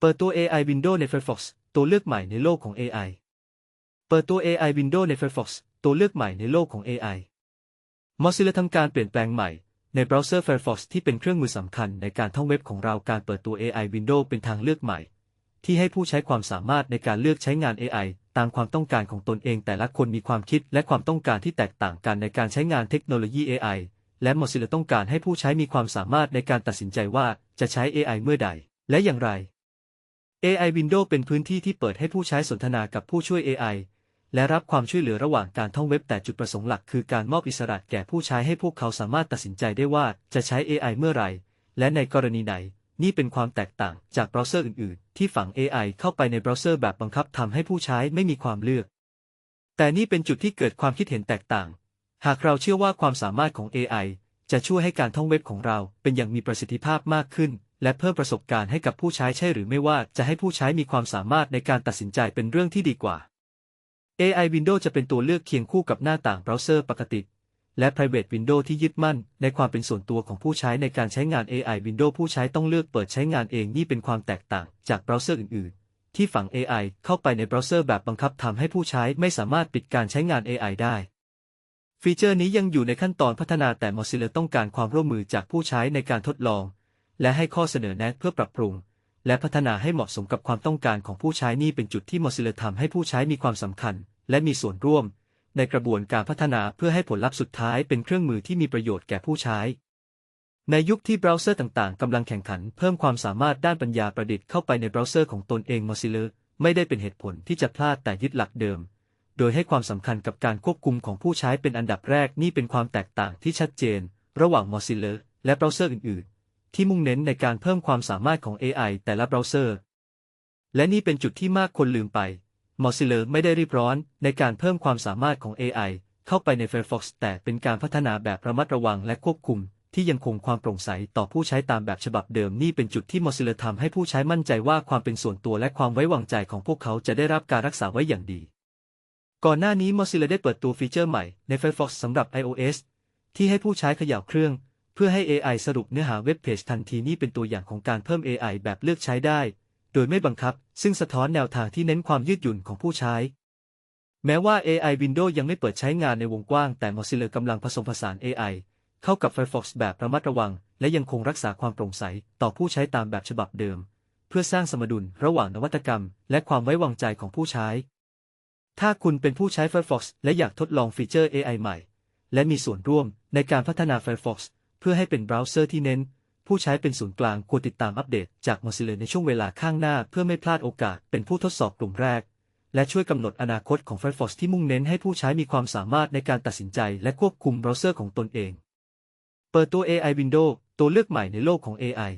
เปิดตัว AI Window ใน Firefox ตัวเลือกใหม่ในโลกของ AI เปิดตัว AI Window ใน Firefox ตัวเลือกใหม่ในโลกของ AI Mozilla ทำการเปลี่ยนแปลงใหม่ในเบราว์เซอร์ Firefox ที่เป็นเครื่องมือสำคัญในการท่องเว็บของเราการเปิดตัว AI Window เป็นทางเลือกใหม่ ที่ให้ผู้ใช้ความสามารถในการเลือกใช้งาน AI ตามความต้องการของตนเอง แต่ละคนมีความคิดและความต้องการที่แตกต่างกันในการใช้งานเทคโนโลยี AI และ Mozilla ต้องการให้ผู้ใช้มีความสามารถในการตัดสินใจว่าจะใช้ AI เมื่อใด และอย่างไร AI Window เป็นพื้นที่ที่เปิดให้ผู้ใช้สนทนากับผู้ช่วย AI และรับความช่วยเหลือระหว่างการท่องเว็บแต่จุดประสงค์หลักคือการมอบอิสระแก่ผู้ใช้ให้พวกเขาสามารถตัดสินใจได้ว่าจะใช้ AI เมื่อไหร่ และในกรณีไหน นี่เป็นความแตกต่างจากเบราว์เซอร์อื่น ๆ ที่ฝัง AI เข้าไปในเบราว์เซอร์แบบบังคับทำให้ผู้ใช้ไม่มีความเลือก แต่นี่เป็นจุดที่เกิดความคิดเห็นแตกต่าง หากเราเชื่อว่าความสามารถของ AI จะช่วยให้การท่องเว็บของเราเป็นอย่างมีประสิทธิภาพมากขึ้น และเพิ่มประสบการณ์ให้กับผู้ใช้ใช่หรือไม่ว่าจะให้ผู้ใช้มีความสามารถในการตัดสินใจเป็นเรื่องที่ดีกว่า AI Window จะเป็นตัวเลือกเคียงคู่กับหน้าต่างเบราว์เซอร์ปกติ และ Private Window ที่ยึดมั่นในความเป็นส่วนตัวของผู้ใช้ในการใช้งาน AI Window ผู้ใช้ต้องเลือกเปิดใช้งานเองนี่เป็นความแตกต่างจากเบราว์เซอร์อื่น ๆ ที่ฝัง AI เข้าไปในเบราว์เซอร์แบบบังคับทำให้ผู้ใช้ไม่สามารถปิดการใช้งาน AI ได้ฟีเจอร์นี้ยังอยู่ในขั้นตอนพัฒนาแต่ Mozilla ต้องการความร่วมมือจากผู้ใช้ในการทดลอง และให้ข้อเสนอแนะเพื่อปรับปรุง และพัฒนาให้เหมาะสมกับความต้องการของผู้ใช้นี่เป็นจุดที่ Mozilla ทำให้ผู้ใช้มีความสำคัญ และมีส่วนร่วม ในกระบวนการพัฒนาเพื่อให้ผลลัพธ์สุดท้ายเป็นเครื่องมือที่มีประโยชน์แก่ผู้ใช้ ในยุคที่เบราว์เซอร์ต่างๆกำลังแข่งขันเพิ่มความสามารถด้านปัญญาประดิษฐ์เข้าไปในเบราว์เซอร์ของตนเอง Mozilla ไม่ได้เป็นเหตุผลที่จะพลาดแต่ยึดหลักเดิมโดยให้ความสำคัญกับการควบคุมของผู้ใช้เป็นอันดับแรกนี่เป็นความแตกต่างที่ชัดเจน ระหว่าง Mozilla และเบราว์เซอร์อื่นๆ ที่มุ่งเน้นในการเพิ่มความสามารถของ AI แต่ละเบราว์เซอร์ และนี่เป็นจุดที่มากคนลืมไป Mozilla ไม่ได้รีบร้อนในการเพิ่มความสามารถของ AI เข้าไปใน Firefox แต่เป็นการพัฒนาแบบระมัดระวังและควบคุม ที่ยังคงความโปร่งใสต่อผู้ใช้ตามแบบฉบับเดิมนี่เป็นจุดที่ Mozilla ทำให้ผู้ใช้มั่นใจว่าความเป็นส่วนตัวและความไว้วางใจของพวกเขาจะได้รับการรักษาไว้อย่างดี ก่อนหน้านี้ Mozilla ได้เปิดตัวฟีเจอร์ใหม่ใน Firefox สำหรับ iOS ที่ให้ผู้ใช้ขย่าเครื่อง เพื่อให้ AI สรุปเนื้อหาเว็บเพจทันทีนี่เป็นตัวอย่างของการเพิ่ม AI แบบเลือกใช้ได้ โดยไม่บังคับ ซึ่งสะท้อนแนวทางที่เน้นความยืดหยุ่นของผู้ใช้ แม้ว่า AI Windows ยังไม่เปิดใช้งานในวงกว้าง แต่ Mozilla กำลังผสมผสาน AI เข้ากับ Firefox แบบระมัดระวัง และยังคงรักษาความโปร่งใส ต่อผู้ใช้ตามแบบฉบับเดิม เพื่อสร้างสมดุลระหว่างนวัตกรรม และความไว้วางใจของผู้ใช้ ถ้าคุณเป็นผู้ใช้ Firefox และอยากทดลองฟีเจอร์ AI ใหม่ และมีส่วนร่วมในการพัฒนา Firefox เพื่อให้เป็นเบราว์เซอร์ที่เน้น ผู้ใช้เป็นศูนย์กลางควรติดตามอัปเดตจาก Mozilla ในช่วงเวลาข้างหน้า เพื่อไม่พลาดโอกาสเป็นผู้ทดสอบกลุ่มแรก และช่วยกำหนดอนาคตของ Firefox ที่มุ่งเน้นให้ผู้ใช้มีความสามารถในการตัดสินใจและควบคุมเบราว์เซอร์ของตนเอง เปิดตัว AI Window ตัวเลือกใหม่ในโลกของ AI